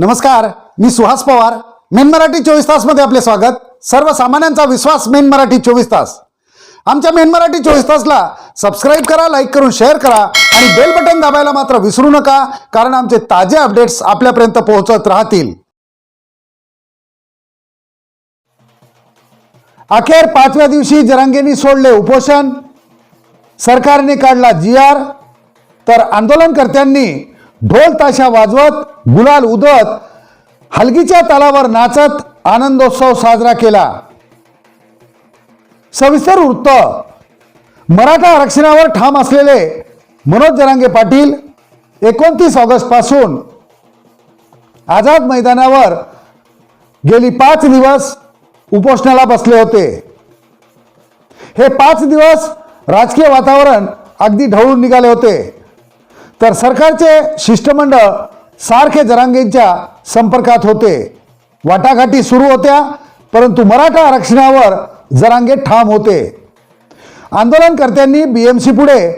नमस्कार मी सुहास पवार. मेन मराठी चोवीस तासमध्ये आपले स्वागत. सर्वसामान्यांचा विश्वास मेन मराठी चोवीस तास. आमच्या मेन मराठी चोवीस तासला सबस्क्राईब करा लाईक करून शेअर करा आणि बेल बटन दाबायला मात्र विसरू नका कारण आमचे ताजे अपडेट्स आपल्यापर्यंत पोहोचत राहतील. अखेर पाचव्या दिवशी जरांगेंनी सोडले उपोषण. सरकारने काढला जी आर तर आंदोलनकर्त्यांनी ढोल ताशा वाजवत गुलाल उदत हलगीच्या तालावर नाचत आनंदोत्सव साजरा केला. सविस्तर वृत्त. मराठा आरक्षणावर ठाम असलेले मनोज जरांगे पाटील एकोणतीस ऑगस्टपासून आझाद मैदानावर गेली पाच दिवस उपोषणाला बसले होते. हे पाच दिवस राजकीय वातावरण अगदी ढवळून निघाले होते. तर सरकारचे शिष्टमंडळ सारखे जरांगेंच्या संपर्कात होते. वाटाघाटी सुरू होत्या परंतु मराठा आरक्षणावर जरांगे ठाम होते. आंदोलनकर्त्यांनी बी एम सी पुढे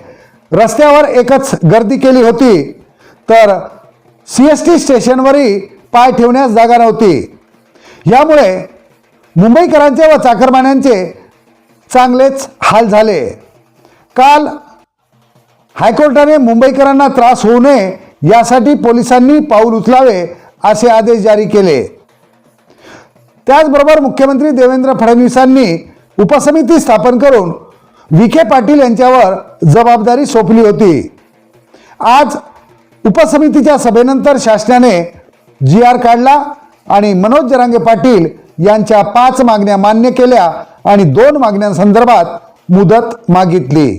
रस्त्यावर एकच गर्दी केली होती. तर सी एस टी स्टेशनवरही पाय ठेवण्यास जागा नव्हती. यामुळे मुंबईकरांचे व चाकरमान्यांचे चांगलेच हाल झाले. काल हायकोर्टाने मुंबईकरांना त्रास होऊ नये यासाठी पोलिसांनी पाऊल उचलावे असे आदेश जारी केले. त्याचबरोबर मुख्यमंत्री देवेंद्र फडणवीसांनी उपसमिती स्थापन करून विखे पाटील यांच्यावर जबाबदारी सोपली होती. आज उपसमितीच्या सभेनंतर शासनाने जी आर काढला आणि मनोज जरांगे पाटील यांच्या पाच मागण्या मान्य केल्या आणि दोन मागण्यांसंदर्भात मुदत मागितली.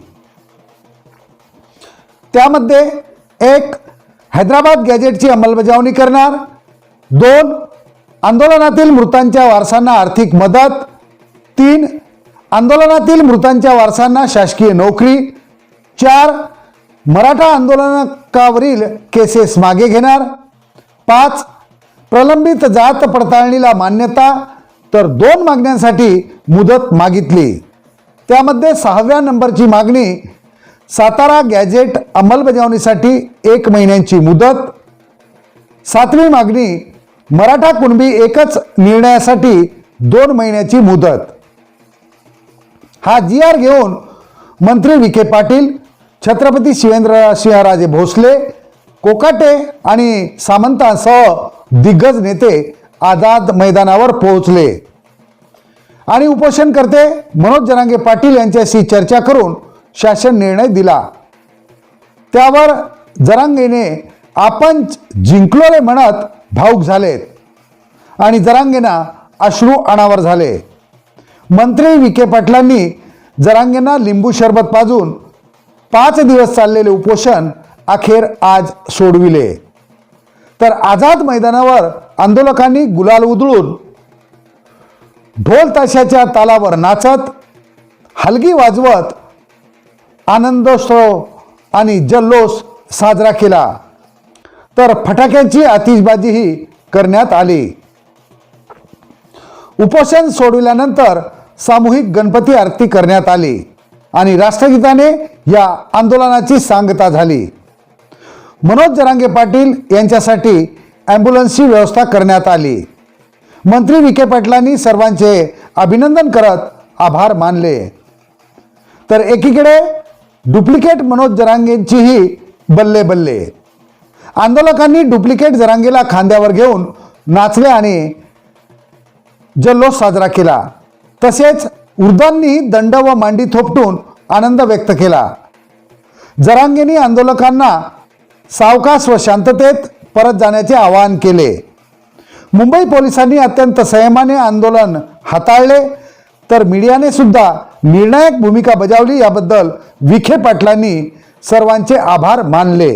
त्यामध्ये एक हैदराबाद गॅजेटची अंमलबजावणी करणार दोन आंदोलनातील मृतांच्या वारसांना आर्थिक मदत तीन आंदोलनातील मृतांच्या वारसांना शासकीय नोकरी चार मराठा आंदोलनकावरील केसेस मागे घेणार पाच प्रलंबित जात पडताळणीला मान्यता तर दोन मागण्यांसाठी मुदत मागितली. त्यामध्ये सहाव्या नंबरची मागणी सातारा गॅजेट अंमलबजावणीसाठी एक महिन्यांची मुदत. सातवी मागणी मराठा कुणबी एकच निर्णयासाठी दोन महिन्याची मुदत. हा जी आर घेऊन मंत्री विखे पाटील छत्रपती शिवेंद्र सिंहराजे भोसले कोकाटे आणि सामंतांसह दिग्गज नेते आझाद मैदानावर पोहोचले. आणि उपोषणकर्ते मनोज जरांगे पाटील यांच्याशी चर्चा करून शासन निर्णय दिला. त्यावर जरांगेने आपण जिंकलोले म्हणत भाऊक झालेत. आणि जरांगेना अश्रू अनावर झाले. मंत्री विखे पाटलांनी जरांगेंना लिंबू शरबत पाजून पाच दिवस चाललेले उपोषण अखेर आज सोडविले. तर आझाद मैदानावर आंदोलकांनी गुलाल उधळून ढोल ताशाच्या तालावर नाचत हलगी वाजवत आनंदोत्सव आणि जल्लोष साजरा केला. तर फटाक्यांची आतिषबाजीही करण्यात आली. उपोषण सोडविल्यानंतर सामूहिक गणपती आरती करण्यात आली आणि राष्ट्रगीताने या आंदोलनाची सांगता झाली. मनोज जरांगे पाटील यांच्यासाठी ॲम्ब्युलन्सची व्यवस्था करण्यात आली. मंत्री विखे पाटलांनी सर्वांचे अभिनंदन करत आभार मानले. तर एकीकडे डुप्लिकेट मनोज जरांगेंचीही बल्ले बल्ले. आंदोलकांनी डुप्लिकेट जरांगेला खांद्यावर घेऊन नाचले आणि जल्लोष साजरा केला. तसेच उर्दांनी दंड व मांडी थोपटून आनंद व्यक्त केला. जरांगेंनी आंदोलकांना सावकाश व शांततेत परत जाण्याचे आवाहन केले. मुंबई पोलिसांनी अत्यंत संयमाने आंदोलन हाताळले. तर मीडियाने सुद्धा निर्णायक भूमिका बजावली याबद्दल विखे पाटलांनी सर्वांचे आभार मानले.